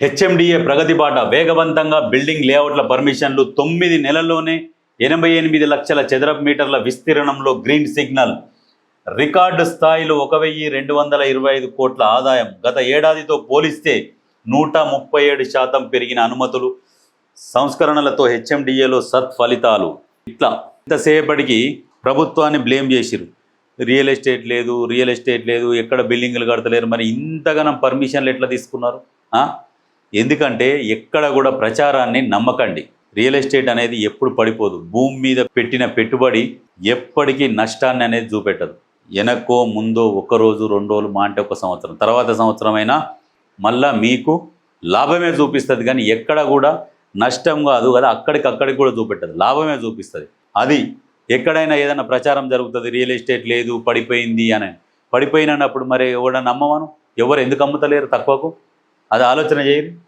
HMDA ప్రగతి బాట వేగవంతంగా building లేఅవుట్ల పర్మిషన్లు తొమ్మిది నెలల్లోనే ఎనభై ఎనిమిది లక్షల చదరపు మీటర్ల విస్తీర్ణంలో గ్రీన్ సిగ్నల్. రికార్డు స్థాయిలో ఒక వెయ్యి రెండు వందల ఇరవై ఐదు కోట్ల ఆదాయం. గత ఏడాదితో పోలిస్తే నూట ముప్పై ఏడు శాతం పెరిగిన అనుమతులు. సంస్కరణలతో హెచ్ఎండిఏలో సత్ఫలితాలు. ఇట్లా ఇంతసేపటికి ప్రభుత్వాన్ని బ్లేమ్ చేసిరు రియల్ ఎస్టేట్ లేదు రియల్ ఎస్టేట్ లేదు ఎక్కడ బిల్డింగ్లు కడతలేరు మరి ఇంతగానం పర్మిషన్లు ఎట్లా తీసుకున్నారు? ఎందుకంటే ఎక్కడ కూడా ప్రచారాన్ని నమ్మకండి. రియల్ ఎస్టేట్ అనేది ఎప్పుడు పడిపోదు. భూమి మీద పెట్టిన పెట్టుబడి ఎప్పటికీ నష్టాన్ని అనేది చూపెట్టదు. వెనక్కో ముందో ఒక రోజు రెండు రోజులు మా అంటే ఒక సంవత్సరం. తర్వాత సంవత్సరమైనా మళ్ళా మీకు లాభమే చూపిస్తుంది కానీ ఎక్కడ కూడా నష్టం కాదు కదా అక్కడికి అక్కడికి కూడా చూపెట్టదు. లాభమే చూపిస్తుంది. అది ఎక్కడైనా ఏదైనా ప్రచారం జరుగుతుంది రియల్ ఎస్టేట్ లేదు పడిపోయింది అని. పడిపోయినప్పుడు మరి ఎవడ నమ్మవాను ఎవరు ఎందుకు అమ్ముతలేరు తక్కువకు? అది ఆలోచన చేయరు